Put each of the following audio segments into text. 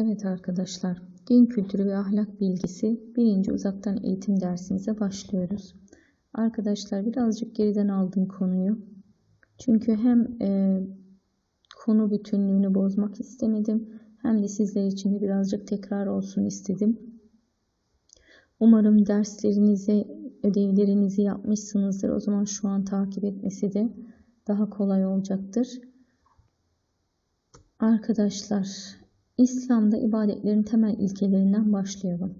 Evet arkadaşlar, din kültürü ve ahlak bilgisi birinci uzaktan eğitim dersimize başlıyoruz. Arkadaşlar birazcık geriden aldım konuyu. Çünkü hem e, konu bütünlüğünü bozmak istemedim hem de sizler için de birazcık tekrar olsun istedim. Umarım derslerinizi, ödevlerinizi yapmışsınızdır. O zaman şu an takip etmesi de daha kolay olacaktır. Arkadaşlar, İslam'da ibadetlerin temel ilkelerinden başlayalım.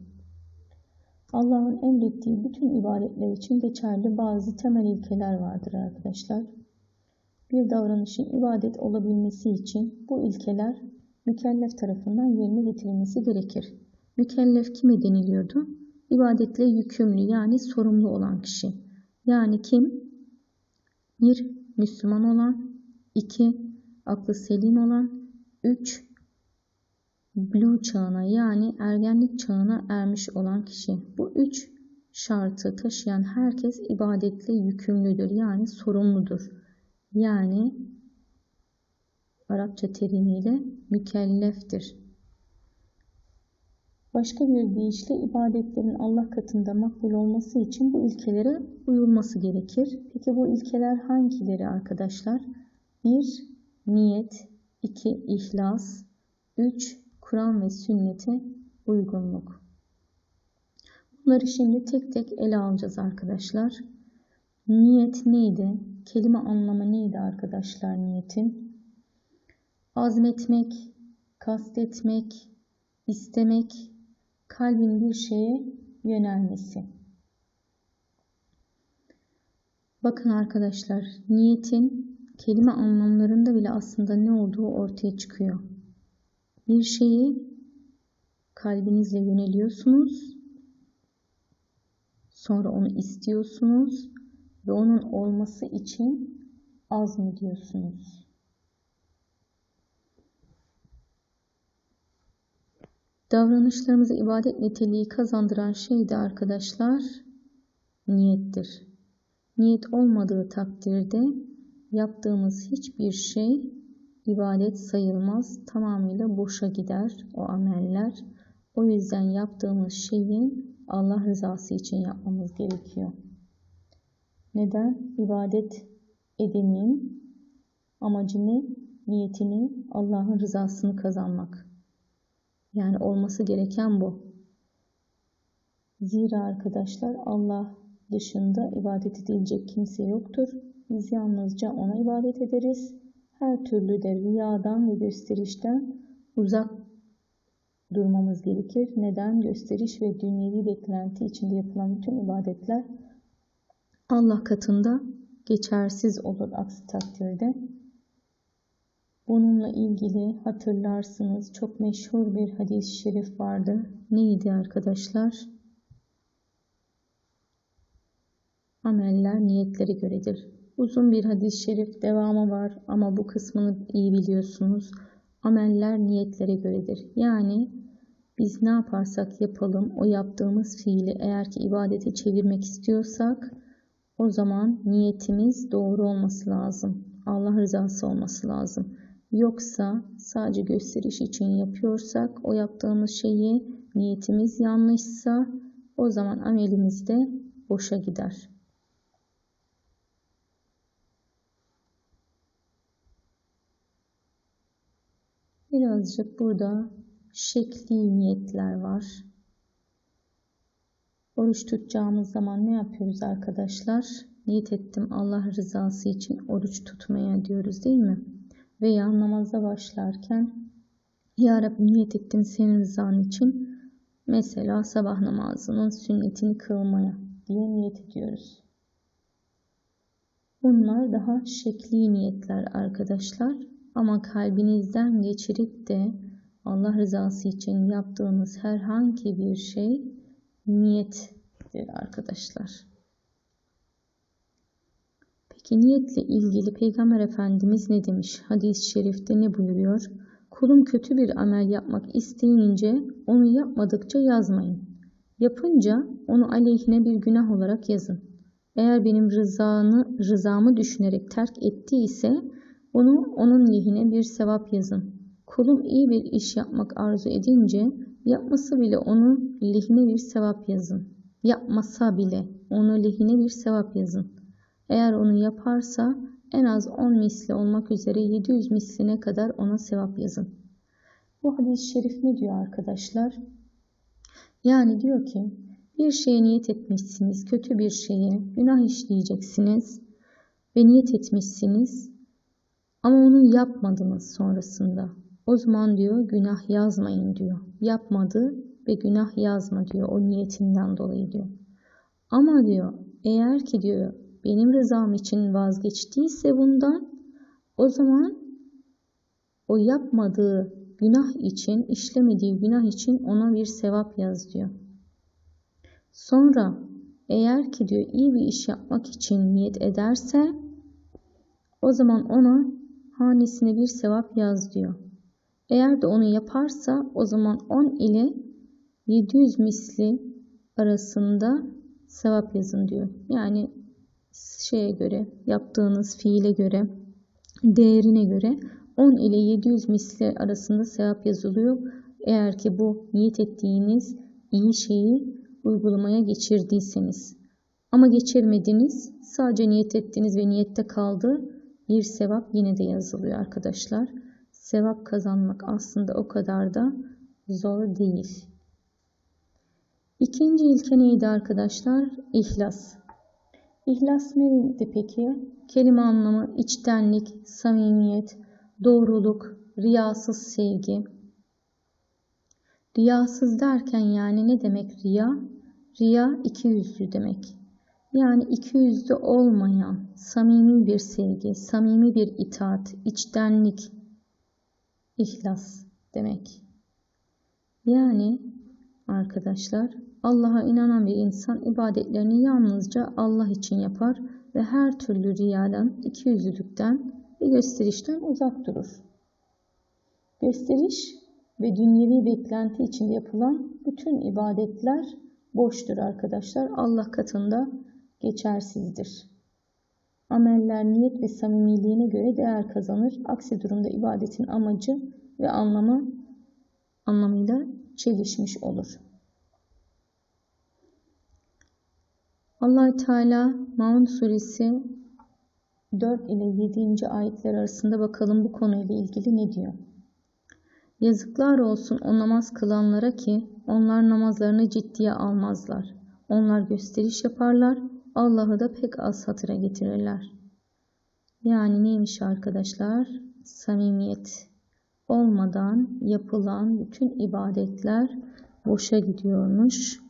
Allah'ın emrettiği bütün ibadetler için geçerli bazı temel ilkeler vardır arkadaşlar. Bir davranışın ibadet olabilmesi için bu ilkeler mükellef tarafından yerine getirilmesi gerekir. Mükellef kime deniliyordu? İbadetle yükümlü yani sorumlu olan kişi. Yani kim? Bir, Müslüman olan. iki Aklı selim olan. üç Blue çağına yani ergenlik çağına ermiş olan kişi. Bu üç şartı taşıyan herkes ibadetle yükümlüdür yani sorumludur. Yani Arapça terimiyle mükelleftir. Başka bir deyişle ibadetlerin Allah katında makbul olması için bu ilkelere uyulması gerekir. Peki bu ilkeler hangileri arkadaşlar? 1. Niyet 2. İhlas 3. Kur'an ve sünnete uygunluk. Bunları şimdi tek tek ele alacağız arkadaşlar. Niyet neydi? Kelime anlamı neydi arkadaşlar niyetin? Azmetmek, kastetmek, istemek, kalbin bir şeye yönelmesi. Bakın arkadaşlar, niyetin kelime anlamlarında bile aslında ne olduğu ortaya çıkıyor. Bir şeyi kalbinizle yöneliyorsunuz. Sonra onu istiyorsunuz ve onun olması için azmediyorsunuz. Davranışlarımıza ibadet niteliği kazandıran şey de arkadaşlar niyettir. Niyet olmadığı takdirde yaptığımız hiçbir şey ibadet sayılmaz. Tamamıyla boşa gider o ameller. O yüzden yaptığımız şeyin Allah rızası için yapmamız gerekiyor. Neden? İbadet edenin amacını, niyetini Allah'ın rızasını kazanmak. Yani olması gereken bu. Zira arkadaşlar Allah dışında ibadet edilecek kimse yoktur. Biz yalnızca ona ibadet ederiz. Her türlü de riyadan ve gösterişten uzak durmamız gerekir. Neden? Gösteriş ve dünyevi beklenti içinde yapılan bütün ibadetler Allah katında geçersiz olur aksi takdirde. Bununla ilgili hatırlarsınız çok meşhur bir hadis-i şerif vardı. Neydi arkadaşlar? Ameller niyetlere göredir. Uzun bir hadis-i şerif devamı var ama bu kısmını iyi biliyorsunuz. Ameller niyetlere göredir. Yani biz ne yaparsak yapalım o yaptığımız fiili eğer ki ibadete çevirmek istiyorsak o zaman niyetimiz doğru olması lazım. Allah rızası olması lazım. Yoksa sadece gösteriş için yapıyorsak o yaptığımız şeyi niyetimiz yanlışsa o zaman amelimiz de boşa gider. Birazcık burada şekli niyetler var. Oruç tutacağımız zaman ne yapıyoruz arkadaşlar? Niyet ettim Allah rızası için oruç tutmaya diyoruz değil mi? Veya namaza başlarken Ya Rabbi niyet ettim senin rızan için mesela sabah namazının sünnetini kılmaya diye niyet ediyoruz. Bunlar daha şekli niyetler arkadaşlar. Ama kalbinizden geçirip de Allah rızası için yaptığınız herhangi bir şey niyettir arkadaşlar. Peki niyetle ilgili Peygamber Efendimiz ne demiş? Hadis-i şerifte ne buyuruyor? Kulum kötü bir amel yapmak isteyince onu yapmadıkça yazmayın. Yapınca onu aleyhine bir günah olarak yazın. Eğer benim rızanı, rızamı düşünerek terk ettiyse onu onun lehine bir sevap yazın. Kulum iyi bir iş yapmak arzu edince yapması bile onun lehine bir sevap yazın. Yapmasa bile onu lehine bir sevap yazın. Eğer onu yaparsa en az 10 misli olmak üzere 700 misline kadar ona sevap yazın. Bu hadis-i şerif ne diyor arkadaşlar? Yani diyor ki bir şeye niyet etmişsiniz, kötü bir şeye, günah işleyeceksiniz ve niyet etmişsiniz ama onu yapmadınız sonrasında. O zaman diyor günah yazmayın diyor. Yapmadı ve günah yazma diyor o niyetinden dolayı diyor. Ama diyor eğer ki diyor benim rızam için vazgeçtiyse bundan o zaman o yapmadığı günah için, işlemediği günah için ona bir sevap yaz diyor. Sonra eğer ki diyor iyi bir iş yapmak için niyet ederse o zaman ona hanesine bir sevap yaz diyor. Eğer de onu yaparsa o zaman 10 ile 700 misli arasında sevap yazın diyor. Yani şeye göre, yaptığınız fiile göre, değerine göre 10 ile 700 misli arasında sevap yazılıyor. Eğer ki bu niyet ettiğiniz iyi şeyi uygulamaya geçirdiyseniz. Ama geçirmediniz, sadece niyet ettiniz ve niyette kaldı. Bir sevap yine de yazılıyor arkadaşlar. Sevap kazanmak aslında o kadar da zor değil. İkinci ilke neydi arkadaşlar? İhlas. İhlas neydi peki? Kelime anlamı içtenlik, samimiyet, doğruluk, riyasız sevgi. Riyasız derken yani ne demek riya? Riya iki yüzlü demek. Yani iki yüzlü olmayan samimi bir sevgi, samimi bir itaat, içtenlik, ihlas demek. Yani arkadaşlar Allah'a inanan bir insan ibadetlerini yalnızca Allah için yapar ve her türlü riyadan, ikiyüzlülükten ve gösterişten uzak durur. Gösteriş ve dünyevi beklenti için yapılan bütün ibadetler boştur arkadaşlar. Allah katında geçersizdir. Ameller niyet ve samimiliğine göre değer kazanır. Aksi durumda ibadetin amacı ve anlamı anlamıyla çelişmiş olur. allah Teala Maun suresi 4 ile 7. ayetler arasında bakalım bu konuyla ilgili ne diyor. Yazıklar olsun o namaz kılanlara ki onlar namazlarını ciddiye almazlar. Onlar gösteriş yaparlar, Allah'ı da pek az hatıra getirirler. Yani neymiş arkadaşlar? Samimiyet olmadan yapılan bütün ibadetler boşa gidiyormuş.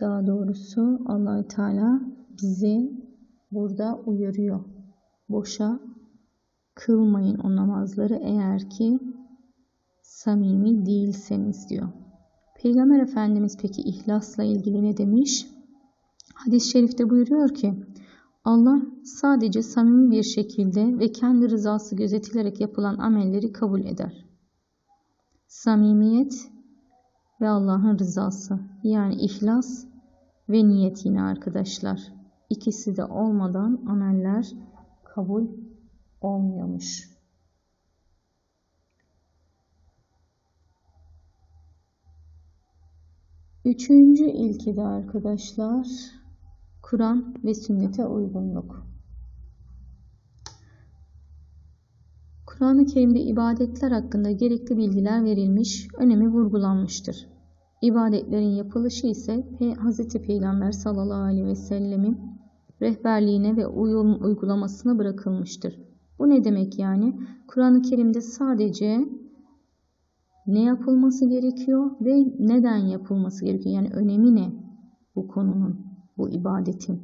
Daha doğrusu Allahü Teala bizi burada uyarıyor. Boşa kılmayın o namazları eğer ki samimi değilseniz diyor. Peygamber Efendimiz peki ihlasla ilgili ne demiş? Hadis-i şerifte buyuruyor ki Allah sadece samimi bir şekilde ve kendi rızası gözetilerek yapılan amelleri kabul eder. Samimiyet ve Allah'ın rızası yani ihlas ve niyet yine arkadaşlar. İkisi de olmadan ameller kabul olmuyormuş. Üçüncü ilki de arkadaşlar Kur'an ve sünnete uygunluk. Kur'an-ı Kerim'de ibadetler hakkında gerekli bilgiler verilmiş, önemi vurgulanmıştır. İbadetlerin yapılışı ise Hz. Peygamber sallallahu aleyhi ve sellemin rehberliğine ve uyum uygulamasına bırakılmıştır. Bu ne demek yani? Kur'an-ı Kerim'de sadece ne yapılması gerekiyor ve neden yapılması gerekiyor? Yani önemi ne bu konunun, bu ibadetin?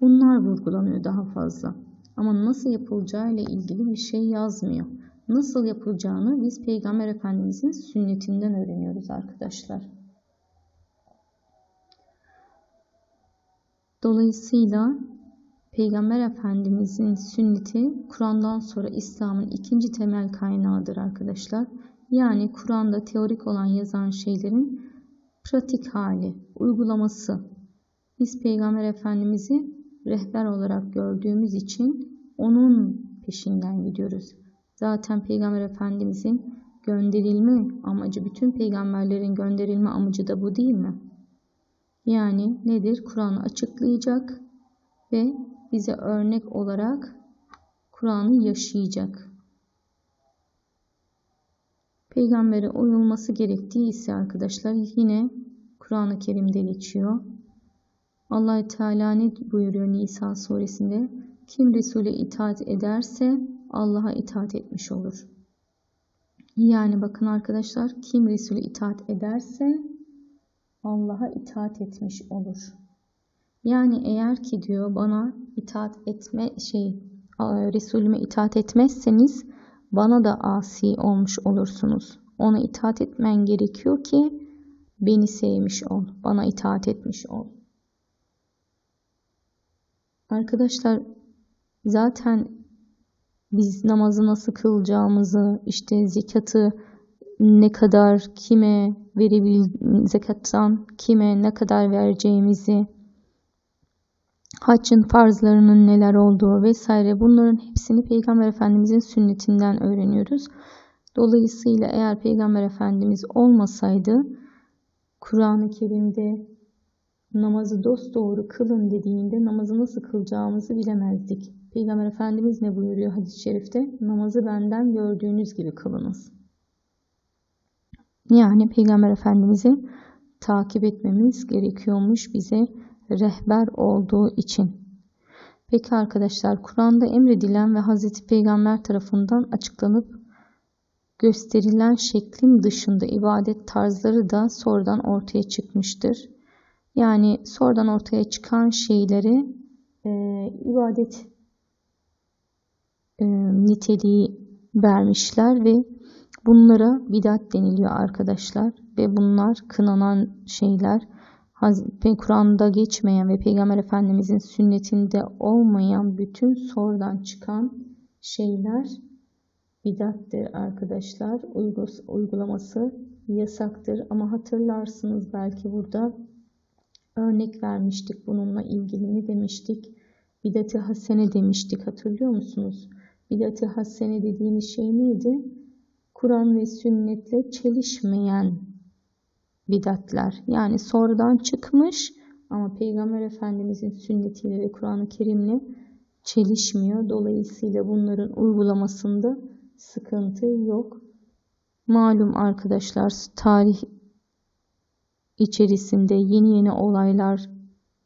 Bunlar vurgulanıyor daha fazla. Ama nasıl yapılacağı ile ilgili bir şey yazmıyor. Nasıl yapılacağını biz Peygamber Efendimizin sünnetinden öğreniyoruz arkadaşlar. Dolayısıyla Peygamber Efendimizin sünneti Kur'an'dan sonra İslam'ın ikinci temel kaynağıdır arkadaşlar. Yani Kur'an'da teorik olan yazan şeylerin pratik hali, uygulaması. Biz Peygamber Efendimiz'i rehber olarak gördüğümüz için onun peşinden gidiyoruz. Zaten Peygamber Efendimizin gönderilme amacı, bütün peygamberlerin gönderilme amacı da bu değil mi? Yani nedir? Kur'an'ı açıklayacak ve bize örnek olarak Kur'an'ı yaşayacak. Peygambere uyulması gerektiği ise arkadaşlar yine Kur'an-ı Kerim'de geçiyor. Allah Teala ne buyuruyor Nisa suresinde? Kim Resul'e itaat ederse Allah'a itaat etmiş olur. Yani bakın arkadaşlar kim Resul'e itaat ederse Allah'a itaat etmiş olur. Yani eğer ki diyor bana itaat etme şey Resulüme itaat etmezseniz bana da asi olmuş olursunuz. Ona itaat etmen gerekiyor ki beni sevmiş ol, bana itaat etmiş ol. Arkadaşlar zaten biz namazı nasıl kılacağımızı, işte zekatı ne kadar kime verebil zekattan kime ne kadar vereceğimizi, haccın farzlarının neler olduğu vesaire bunların hepsini Peygamber Efendimizin sünnetinden öğreniyoruz. Dolayısıyla eğer Peygamber Efendimiz olmasaydı Kur'an-ı Kerim'de namazı dosdoğru kılın dediğinde namazı nasıl kılacağımızı bilemezdik. Peygamber Efendimiz ne buyuruyor hadis-i şerifte? Namazı benden gördüğünüz gibi kılınız. Yani Peygamber Efendimiz'i takip etmemiz gerekiyormuş bize rehber olduğu için. Peki arkadaşlar Kur'an'da emredilen ve Hazreti Peygamber tarafından açıklanıp gösterilen şeklin dışında ibadet tarzları da sonradan ortaya çıkmıştır. Yani sonradan ortaya çıkan şeyleri e, ibadet e, niteliği vermişler ve bunlara bidat deniliyor arkadaşlar. Ve bunlar kınanan şeyler. Kur'an'da geçmeyen ve Peygamber Efendimizin sünnetinde olmayan bütün sonradan çıkan şeyler bidattır arkadaşlar. Uygulaması yasaktır. Ama hatırlarsınız belki burada örnek vermiştik bununla ilgili ne demiştik? Bidat-ı hasene demiştik hatırlıyor musunuz? Bidat-ı hasene dediğimiz şey neydi? Kur'an ve sünnetle çelişmeyen bidatler. Yani sonradan çıkmış ama Peygamber Efendimizin sünnetiyle ve Kur'an-ı Kerim'le çelişmiyor. Dolayısıyla bunların uygulamasında sıkıntı yok. Malum arkadaşlar tarih içerisinde yeni yeni olaylar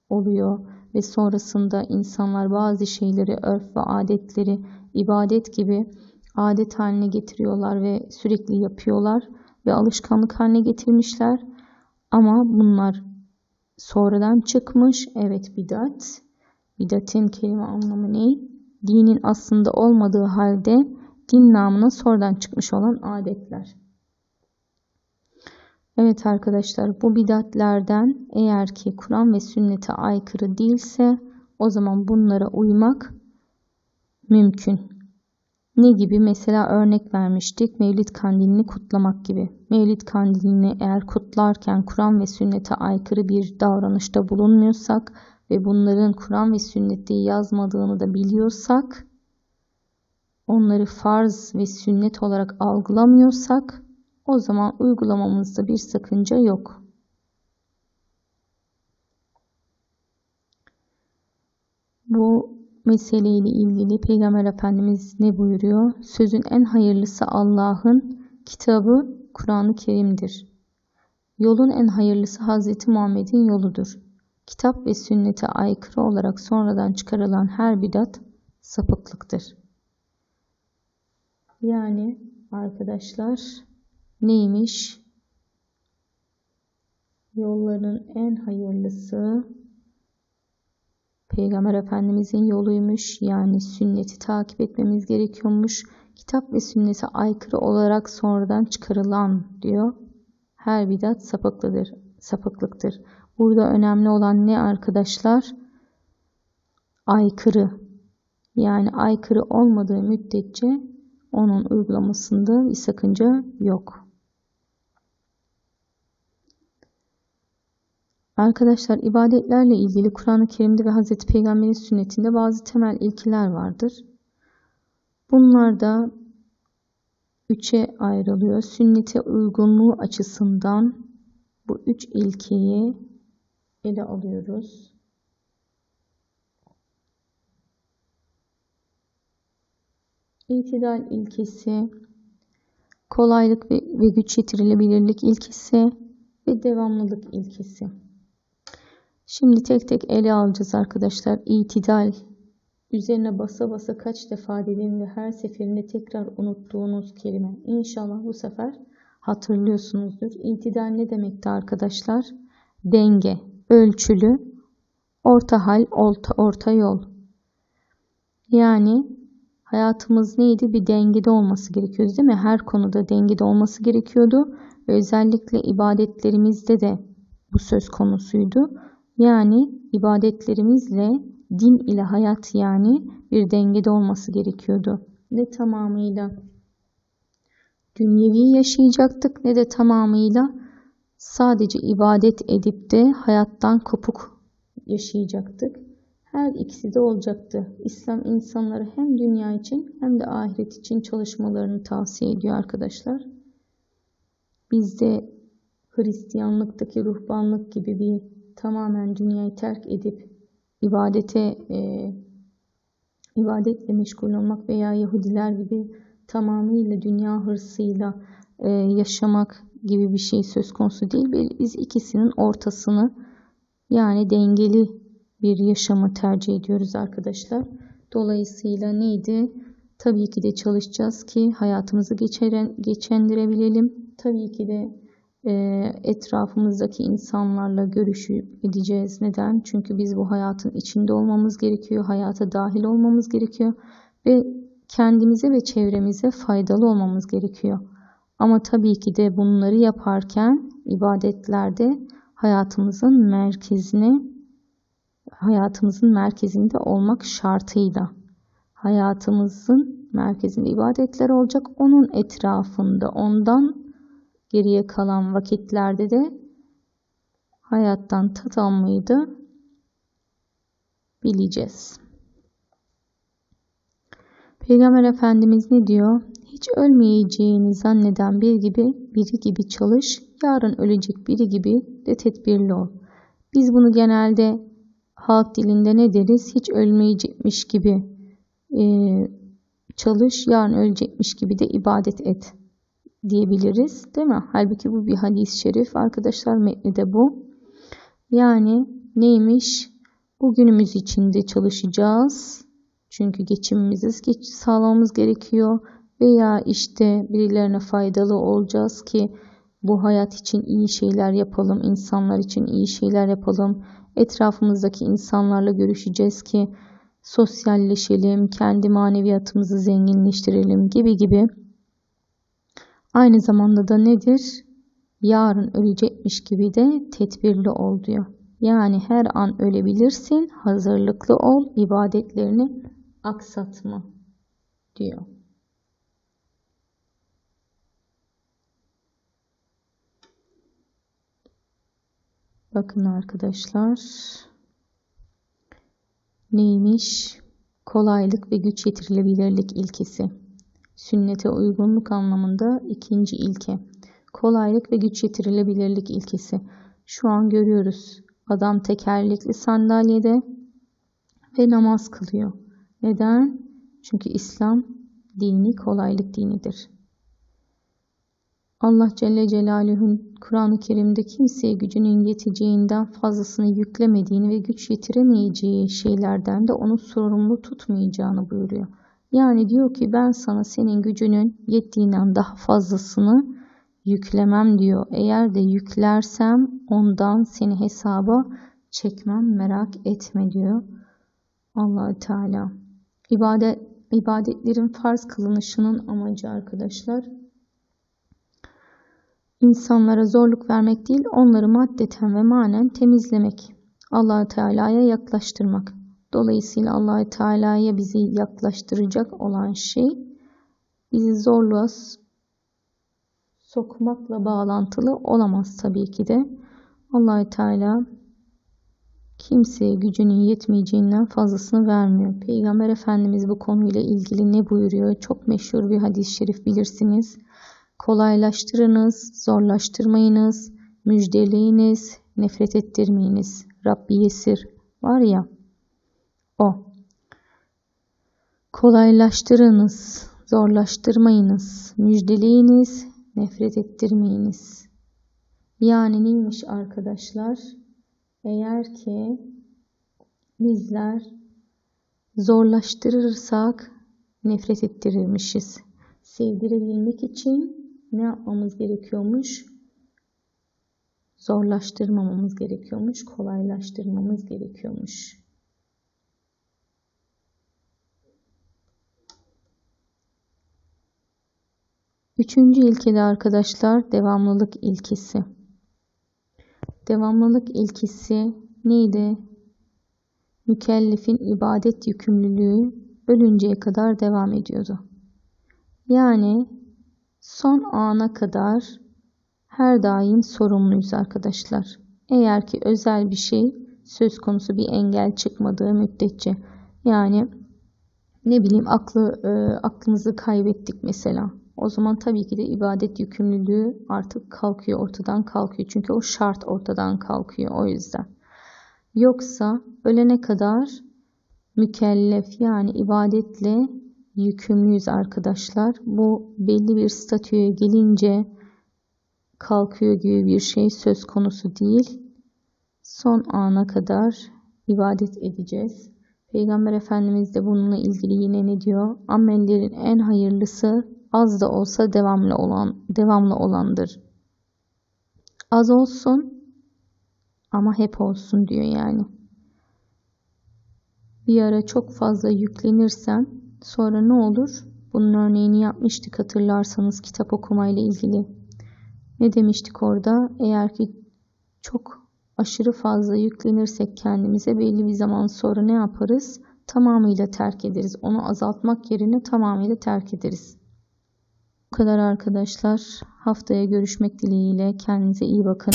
oluyor ve sonrasında insanlar bazı şeyleri, örf ve adetleri ibadet gibi adet haline getiriyorlar ve sürekli yapıyorlar ve alışkanlık haline getirmişler. Ama bunlar sonradan çıkmış. Evet bidat. Bidatin kelime anlamı ne? Dinin aslında olmadığı halde din namına sonradan çıkmış olan adetler. Evet arkadaşlar bu bidatlerden eğer ki Kur'an ve sünnete aykırı değilse o zaman bunlara uymak mümkün. Ne gibi? Mesela örnek vermiştik. Mevlid kandilini kutlamak gibi. Mevlid kandilini eğer kutlarken Kur'an ve sünnete aykırı bir davranışta bulunmuyorsak ve bunların Kur'an ve sünnette yazmadığını da biliyorsak onları farz ve sünnet olarak algılamıyorsak o zaman uygulamamızda bir sakınca yok. Bu meseleyle ilgili Peygamber Efendimiz ne buyuruyor? Sözün en hayırlısı Allah'ın kitabı Kur'an-ı Kerim'dir. Yolun en hayırlısı Hz. Muhammed'in yoludur. Kitap ve sünnete aykırı olarak sonradan çıkarılan her bidat sapıklıktır. Yani arkadaşlar neymiş? Yolların en hayırlısı Peygamber Efendimizin yoluymuş. Yani sünneti takip etmemiz gerekiyormuş. Kitap ve sünnete aykırı olarak sonradan çıkarılan diyor. Her bidat sapıklıdır, sapıklıktır. Burada önemli olan ne arkadaşlar? Aykırı. Yani aykırı olmadığı müddetçe onun uygulamasında bir sakınca yok. Arkadaşlar ibadetlerle ilgili Kur'an-ı Kerim'de ve Hz. Peygamber'in sünnetinde bazı temel ilkeler vardır. Bunlar da üçe ayrılıyor. Sünnete uygunluğu açısından bu üç ilkeyi ele alıyoruz. İtidal ilkesi, kolaylık ve, ve güç yetirilebilirlik ilkesi ve devamlılık ilkesi. Şimdi tek tek ele alacağız arkadaşlar. İtidal üzerine basa basa kaç defa dedim ve her seferinde tekrar unuttuğunuz kelime. İnşallah bu sefer hatırlıyorsunuzdur. İtidal ne demekti arkadaşlar? Denge, ölçülü, orta hal, orta, orta yol. Yani hayatımız neydi? Bir dengede olması gerekiyordu değil mi? Her konuda dengede olması gerekiyordu. Ve özellikle ibadetlerimizde de bu söz konusuydu. Yani ibadetlerimizle din ile hayat yani bir dengede olması gerekiyordu. Ne tamamıyla dünyevi yaşayacaktık ne de tamamıyla sadece ibadet edip de hayattan kopuk yaşayacaktık. Her ikisi de olacaktı. İslam insanları hem dünya için hem de ahiret için çalışmalarını tavsiye ediyor arkadaşlar. Bizde Hristiyanlıktaki ruhbanlık gibi bir tamamen dünyayı terk edip ibadete e, ibadetle meşgul olmak veya Yahudiler gibi tamamıyla dünya hırsıyla e, yaşamak gibi bir şey söz konusu değil. Biz ikisinin ortasını yani dengeli bir yaşamı tercih ediyoruz arkadaşlar. Dolayısıyla neydi? Tabii ki de çalışacağız ki hayatımızı geçeren, geçendirebilelim. Tabii ki de etrafımızdaki insanlarla görüşüp gideceğiz. Neden? Çünkü biz bu hayatın içinde olmamız gerekiyor. Hayata dahil olmamız gerekiyor. Ve kendimize ve çevremize faydalı olmamız gerekiyor. Ama tabii ki de bunları yaparken ibadetlerde hayatımızın merkezine hayatımızın merkezinde olmak şartıyla hayatımızın merkezinde ibadetler olacak. Onun etrafında ondan geriye kalan vakitlerde de hayattan tat almayı da bileceğiz. Peygamber Efendimiz ne diyor? Hiç ölmeyeceğini zanneden bir gibi biri gibi çalış, yarın ölecek biri gibi de tedbirli ol. Biz bunu genelde halk dilinde ne deriz? Hiç ölmeyecekmiş gibi e, çalış, yarın ölecekmiş gibi de ibadet et diyebiliriz. Değil mi? Halbuki bu bir hadis-i şerif. Arkadaşlar metni de bu. Yani neymiş? Bugünümüz içinde çalışacağız. Çünkü geçimimizi sağlamamız gerekiyor. Veya işte birilerine faydalı olacağız ki bu hayat için iyi şeyler yapalım. insanlar için iyi şeyler yapalım. Etrafımızdaki insanlarla görüşeceğiz ki sosyalleşelim, kendi maneviyatımızı zenginleştirelim gibi gibi Aynı zamanda da nedir? Yarın ölecekmiş gibi de tedbirli ol diyor. Yani her an ölebilirsin, hazırlıklı ol, ibadetlerini aksatma diyor. Bakın arkadaşlar. Neymiş? Kolaylık ve güç yetirilebilirlik ilkesi. Sünnete uygunluk anlamında ikinci ilke. Kolaylık ve güç yetirilebilirlik ilkesi. Şu an görüyoruz. Adam tekerlekli sandalyede ve namaz kılıyor. Neden? Çünkü İslam dini kolaylık dinidir. Allah Celle Celaluhu'nun Kur'an-ı Kerim'de kimseye gücünün yeteceğinden fazlasını yüklemediğini ve güç yetiremeyeceği şeylerden de onu sorumlu tutmayacağını buyuruyor. Yani diyor ki ben sana senin gücünün yettiğinden daha fazlasını yüklemem diyor. Eğer de yüklersem ondan seni hesaba çekmem merak etme diyor. allah Teala. İbadet, ibadetlerin farz kılınışının amacı arkadaşlar insanlara zorluk vermek değil, onları maddeten ve manen temizlemek. allah Teala'ya yaklaştırmak. Dolayısıyla allah Teala'ya bizi yaklaştıracak olan şey bizi zorluğa sokmakla bağlantılı olamaz tabii ki de. allah Teala kimseye gücünün yetmeyeceğinden fazlasını vermiyor. Peygamber Efendimiz bu konuyla ilgili ne buyuruyor? Çok meşhur bir hadis-i şerif bilirsiniz. Kolaylaştırınız, zorlaştırmayınız, müjdeleyiniz, nefret ettirmeyiniz. Rabbi Yesir var ya o. Kolaylaştırınız, zorlaştırmayınız, müjdeleyiniz, nefret ettirmeyiniz. Yani neymiş arkadaşlar? Eğer ki bizler zorlaştırırsak nefret ettirirmişiz. Sevdirebilmek için ne yapmamız gerekiyormuş? Zorlaştırmamamız gerekiyormuş, kolaylaştırmamız gerekiyormuş. Üçüncü ilkede arkadaşlar devamlılık ilkesi. Devamlılık ilkesi neydi? Mükellefin ibadet yükümlülüğü ölünceye kadar devam ediyordu. Yani son ana kadar her daim sorumluyuz arkadaşlar. Eğer ki özel bir şey söz konusu bir engel çıkmadığı müddetçe yani ne bileyim aklı e, aklımızı kaybettik mesela. O zaman tabii ki de ibadet yükümlülüğü artık kalkıyor, ortadan kalkıyor. Çünkü o şart ortadan kalkıyor o yüzden. Yoksa ölene kadar mükellef yani ibadetle yükümlüyüz arkadaşlar. Bu belli bir statüye gelince kalkıyor gibi bir şey söz konusu değil. Son ana kadar ibadet edeceğiz. Peygamber Efendimiz de bununla ilgili yine ne diyor? Amellerin en hayırlısı az da olsa devamlı olan devamlı olandır. Az olsun ama hep olsun diyor yani. Bir ara çok fazla yüklenirsen sonra ne olur? Bunun örneğini yapmıştık hatırlarsanız kitap okumayla ilgili. Ne demiştik orada? Eğer ki çok aşırı fazla yüklenirsek kendimize belli bir zaman sonra ne yaparız? Tamamıyla terk ederiz. Onu azaltmak yerine tamamıyla terk ederiz. Bu kadar arkadaşlar. Haftaya görüşmek dileğiyle. Kendinize iyi bakın.